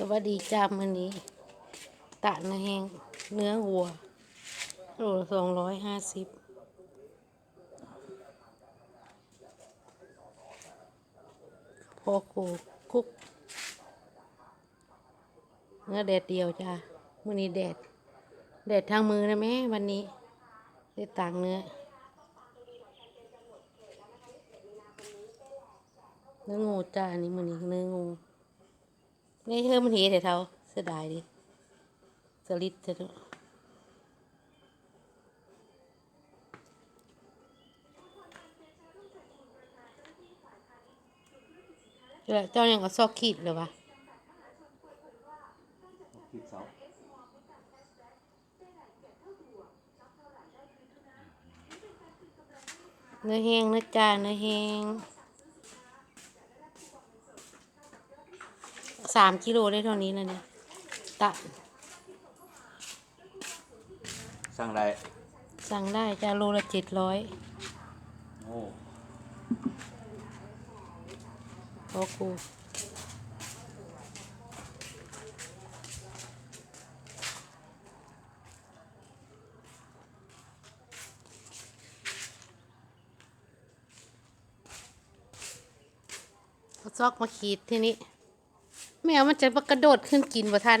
สวัสดีจ้ามื้อนี้ตะนะแหงเนื้อวัวโลสองร้อยห้าสิบพอกูคุก เนื้อแดดเดียวจ้ามื้อนี้แดด แดดทางมือนะแม่วันนี้ได้ต่างเนื้อเนื้องูจ้าอันนี้มื้อนี้เนื้องู นี่เธอมันเหีแต่เท่าเสียดายดิสลิดจะด้วยเจ้าเจ้ายังก็ซอกขีดเลยวะขีดเสาเนื้อแห้งเนื้อจ้าเนื้อแห้ง สามกิโลได้เท่านี้แล้วเนี่ยตะสั่งได้สั่งได้จ้าโลละเจ็ดร้อยโอ้พอกูเอาซอกมาขีดทีนี้ แมวมันจะมากระโดดขึ้นกินบ่ทัน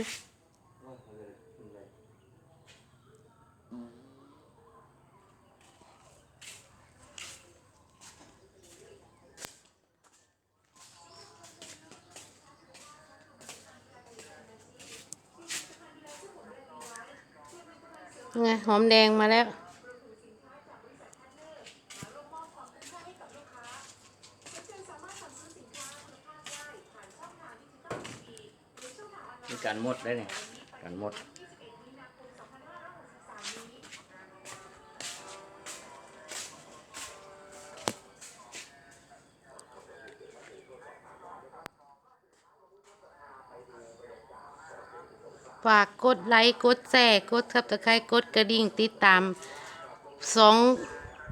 ไงหอมแดงมาแล้ว มีการหมดได้เนี่ยการหมดฝากกดไลค์กดแชร์กดซับสไครต์กดกระดิ่งติดตามสอง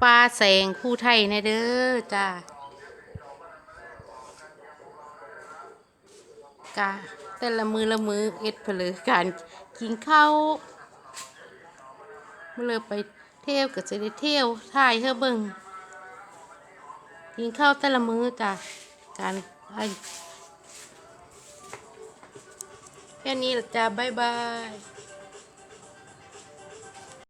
ปลาแสงผู้ไทยในะเด้อจ้ากะ แต่ละมือละมือเอ็ดเพลือการกินข้าวเมื่อเลยไปเที่ยวก็จะได้เที่ยวถ่ายเฮ้อเบิ่งกินข้าวแต่ละมือจ้ะการไอแค่นี้ละจ้าบ๊ายบาย